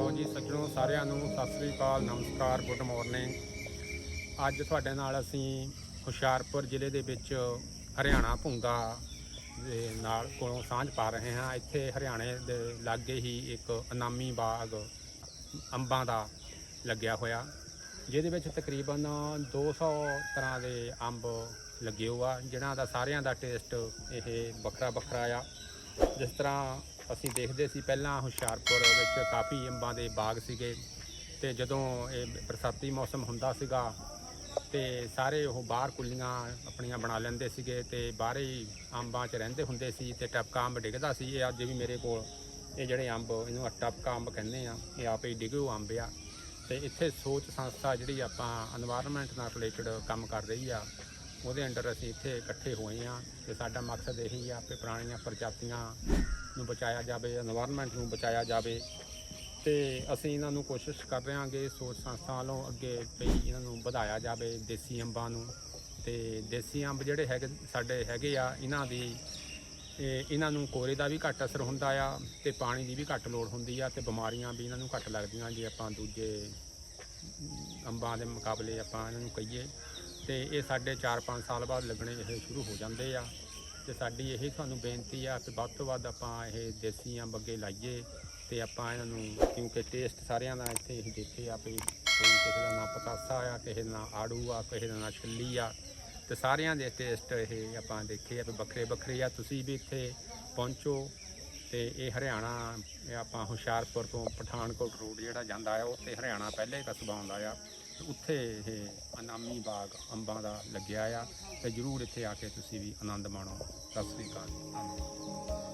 ਹਾਂਜੀ ਸੱਜਣੋ, ਸਾਰਿਆਂ ਨੂੰ ਸਤਿ ਸ੍ਰੀ ਅਕਾਲ, ਨਮਸਕਾਰ, ਗੁੱਡ ਮਾਰਨਿੰਗ। ਅੱਜ ਤੁਹਾਡੇ ਨਾਲ ਅਸੀਂ ਹੁਸ਼ਿਆਰਪੁਰ ਜ਼ਿਲ੍ਹੇ ਦੇ ਵਿੱਚ ਹਰਿਆਣਾ ਭੁੰਗਾ ਦੇ ਨਾਲ ਕੋਲੋਂ ਸਾਂਝ ਪਾ ਰਹੇ ਹਾਂ। ਇੱਥੇ ਹਰਿਆਣੇ ਦੇ ਲਾਗੇ ਹੀ ਇੱਕ ਅਨਾਮੀ ਬਾਗ ਅੰਬਾਂ ਦਾ ਲੱਗਿਆ ਹੋਇਆ, ਜਿਹਦੇ ਵਿੱਚ ਤਕਰੀਬਨ 200 ਤਰ੍ਹਾਂ ਦੇ ਅੰਬ ਲੱਗੇ ਹੋਆ ਜਿਨ੍ਹਾਂ ਦਾ ਸਾਰਿਆਂ ਦਾ ਟੇਸਟ ਇਹ ਵੱਖਰਾ ਵੱਖਰਾ ਆ। ਜਿਸ ਤਰ੍ਹਾਂ ਅਸੀਂ ਦੇਖਦੇ ਸੀ ਪਹਿਲਾਂ ਹੁਸ਼ਿਆਰਪੁਰ ਵਿੱਚ ਕਾਫੀ ਅੰਬਾਂ ਦੇ ਬਾਗ ਸੀਗੇ ਤੇ ਜਦੋਂ ਇਹ ਬਰਸਾਤੀ ਮੌਸਮ ਹੁੰਦਾ ਸੀਗਾ ਤੇ ਸਾਰੇ ਉਹ ਬਾਹਰ ਕੁੱਲੀਆਂ ਆਪਣੀਆਂ ਬਣਾ ਲੈਂਦੇ ਸੀਗੇ ਤੇ ਬਾਹਰੇ ਹੀ ਅੰਬਾਂ 'ਚ ਰਹਿੰਦੇ ਹੁੰਦੇ ਸੀ ਤੇ ਟਪਕਾ ਅੰਬ ਡਿੱਗਦਾ ਸੀ। ਇਹ ਅੱਜ ਵੀ ਮੇਰੇ ਕੋਲ, ਇਹ ਜਿਹੜੇ ਅੰਬ, ਇਹਨੂੰ ਟਪਕਾ ਅੰਬ ਕਹਿੰਦੇ ਆ, ਇਹ ਆਪੇ ਹੀ ਡਿੱਗੋ ਅੰਬ ਆ। ਤੇ ਇੱਥੇ ਸੋਚ ਸੰਸਥਾ ਜਿਹੜੀ ਆਪਾਂ এনवायरमेंट ਨਾਲ ਰਿਲੇਟਡ ਕੰਮ ਕਰ ਰਹੀ ਆ ਉਹਦੇ ਅੰਡਰ ਅਸੀਂ ਇੱਥੇ ਇਕੱਠੇ ਹੋਏ ਆ ਤੇ ਸਾਡਾ ਮਕਸਦ ਇਹੀ ਆ ਕਿ ਪੁਰਾਣੀਆਂ ਪ੍ਰਜਾਤੀਆਂ ਨੂੰ ਬਚਾਇਆ ਜਾਵੇ এনवायरमेंट ਨੂੰ ਬਚਾਇਆ ਜਾਵੇ ਤੇ ਅਸੀਂ ਇਹਨਾਂ ਨੂੰ ਕੋਸ਼ਿਸ਼ ਕਰ ਰਹੇ ਹਾਂਗੇ ਸੋਚ ਸੰਸਥਾ ਵੱਲੋਂ ਅੱਗੇ ਵੀ ਇਹਨਾਂ ਨੂੰ ਵਧਾਇਆ ਜਾਵੇ ਦੇਸੀ ਅੰਬਾਂ ਨੂੰ ਤੇ ਦੇਸੀ ਅੰਬ ਜਿਹੜੇ ਹੈਗੇ ਸਾਡੇ ਹੈਗੇ ਆ, ਇਹਨਾਂ ਦੀ, ਇਹ ਇਹਨਾਂ ਨੂੰ ਕੋਰੇ ਦਾ ਵੀ ਘੱਟ ਅਸਰ ਹੁੰਦਾ ਆ ਤੇ ਪਾਣੀ ਦੀ ਵੀ ਘੱਟ ਲੋੜ ਹੁੰਦੀ ਆ ਤੇ ਬਿਮਾਰੀਆਂ ਵੀ ਇਹਨਾਂ ਨੂੰ ਘੱਟ ਲੱਗਦੀਆਂ ਜੇ ਆਪਾਂ ਦੂਜੇ ਅੰਬਾਂ ਦੇ ਮੁਕਾਬਲੇ ਆਪਾਂ ਇਹਨਾਂ ਨੂੰ ਕਹੀਏ। ਤੇ ਇਹ ਸਾਡੇ 4-5 ਸਾਲ ਬਾਅਦ ਲੱਗਣੇ ਇਹ ਸ਼ੁਰੂ ਹੋ ਜਾਂਦੇ ਆ। ਤੇ ਸਾਡੀ ਇਹ ਤੁਹਾਨੂੰ ਬੇਨਤੀ ਆ ਕਿ ਵੱਧ ਤੋਂ ਵੱਧ ਆਪਾਂ ਇਹ ਦੇਸੀ ਅੰਬ ਅੱਗੇ ਲਾਈਏ ਤੇ ਆਪਾਂ ਇਹਨਾਂ ਨੂੰ ਕਿਉਂਕਿ ਟੇਸਟ ਸਾਰਿਆਂ ਦਾ ਇੱਥੇ ਇਹ ਦੇਖੇ ਆ ਵੀ ਕੋਈ ਕਿਸੇ ਦਾ ਨਾ ਪਕਾਸਾ ਆ, ਕਿਸੇ ਦਾ ਨਾ ਆੜੂ ਆ, ਕਿਸੇ ਦਾ ਨਾ ਛੱਲੀ ਆ। ਤੇ ਸਾਰਿਆਂ ਦੇ ਟੇਸਟ ਇਹ ਆਪਾਂ ਦੇਖੇ ਆ ਵੀ ਵੱਖਰੇ ਵੱਖਰੇ ਆ। ਤੁਸੀਂ ਵੀ ਇੱਥੇ ਪਹੁੰਚੋ ਤੇ ਇਹ ਹਰਿਆਣਾ ਆਪਾਂ ਹੁਸ਼ਿਆਰਪੁਰ ਤੋਂ ਪਠਾਨਕੋਟ ਰੋਡ ਜਿਹੜਾ ਜਾਂਦਾ ਆ, ਉੱਥੇ ਹਰਿਆਣਾ ਪਹਿਲੇ ਕਸਬਾ ਆਉਂਦਾ ਆ। ਤੇ ਉੱਥੇ ਇਹ ਅਨਾਮੀ ਬਾਗ ਅੰਬਾਂ ਦਾ ਲੱਗਿਆ ਆ ਤੇ ਜਰੂਰ ਇੱਥੇ ਆ ਕੇ ਤੁਸੀਂ ਵੀ ਆਨੰਦ ਮਾਣੋ। ਸਤਿ ਸ੍ਰੀ ਅਕਾਲ। ਧੰਨਵਾਦ।